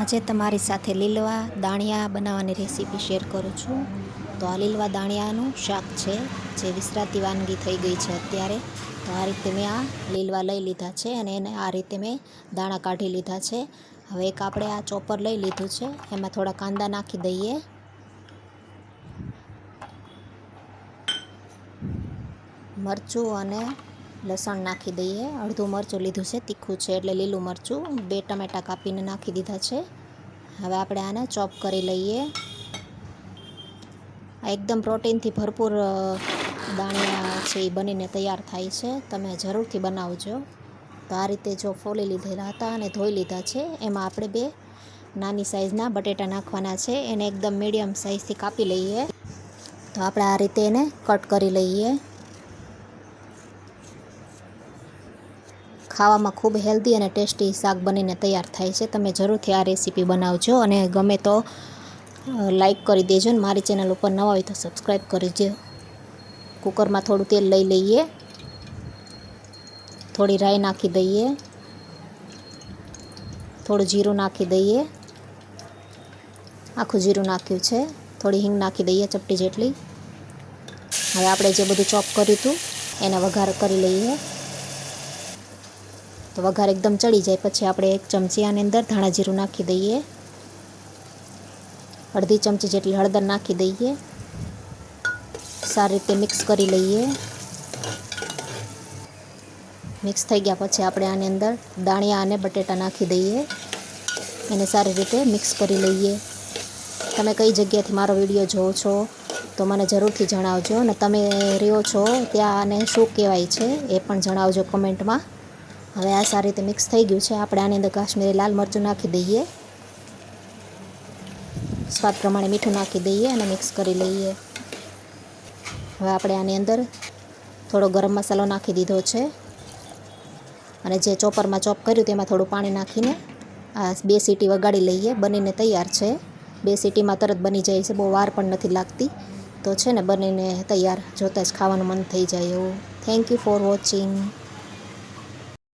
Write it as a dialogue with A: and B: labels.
A: આજે તમારી સાથે લીલવા દાણિયા બનાવવાની રેસીપી શેર કરું છું. તો આ લીલવા દાણિયાનું શાક છે, જે વિસરાતી વાનગી થઈ ગઈ છે અત્યારે. તો આ રીતે મેં આ લીલવા લઈ લીધા છે અને એને આ રીતે મેં દાણા કાઢી લીધા છે. હવે એક આપણે આ ચોપર લઈ લીધું છે, એમાં થોડા કાંદા નાખી દઈએ. મરચું અને લસણ નાખી દઈએ. અડધું મરચું લીધું છે, તીખું છે એટલે લીલું મરચું. બે ટમેટાં કાપીને નાખી દીધા છે. હવે આપણે આને ચોપ કરી લઈએ. આ એકદમ પ્રોટીનથી ભરપૂર દાણિયા છે એ બનીને તૈયાર થાય છે. તમે જરૂરથી બનાવજો. તો આ રીતે જો ફોલી લીધેલા હતા અને ધોઈ લીધા છે, એમાં આપણે બે નાની સાઇઝના બટેટા નાખવાના છે. એને એકદમ મીડિયમ સાઇઝથી કાપી લઈએ. તો આપણે આ રીતે એને કટ કરી લઈએ. ખાવામાં ખૂબ હેલ્ધી અને ટેસ્ટી શાક બનીને તૈયાર થાય છે. તમે જરૂરથી આ રેસીપી બનાવજો અને ગમે તો લાઈક કરી દેજો ને મારી ચેનલ ઉપર નવા હોય તો સબસ્ક્રાઈબ કરજો. કુકરમાં થોડું તેલ લઈ લઈએ. થોડી રાઈ નાખી દઈએ. થોડું જીરું નાખી દઈએ. આખું જીરું નાખ્યું છે. થોડી હિંગ નાખી દઈએ ચપટી જેટલી. હવે આપણે જે બધું ચોપ કર્યું હતું, એને વઘાર કરી લઈએ. તો વઘાર એકદમ ચડી જાય. પછી આપણે એક ચમચી આની અંદર ધાણા જીરું નાખી દઈએ. અડધી ચમચી જેટલી હળદર નાખી દઈએ. સારી રીતે મિક્સ કરી લઈએ. મિક્સ થઈ ગયા પછી આપણે આની અંદર દાણિયા અને બટેટા નાખી દઈએ. એને સારી રીતે મિક્સ કરી લઈએ. તમે કઈ જગ્યાથી મારો વીડિયો જોવો છો તો મને જરૂરથી જણાવજો. અને તમે રહ્યો છો ત્યાં આને શું કહેવાય છે એ પણ જણાવજો કમેન્ટમાં. હવે આ સારી રીતે મિક્સ થઈ ગયું છે. આપણે આની અંદર કાશ્મીરી લાલ મરચું નાખી દઈએ. સ્વાદ પ્રમાણે મીઠું નાખી દઈએ અને મિક્સ કરી લઈએ. હવે આપણે આની અંદર થોડો ગરમ મસાલો નાખી દીધો છે. અને જે ચોપરમાં ચોપ કર્યું તેમાં થોડું પાણી નાખીને આ બે સીટી વગાડી લઈએ. બનીને તૈયાર છે. બે સીટીમાં તરત બની જાય છે. બહુ વાર પણ નથી લાગતી. તો છે ને બનીને તૈયાર જોતાં જ ખાવાનું મન થઈ જાય એવું. Thank you for watching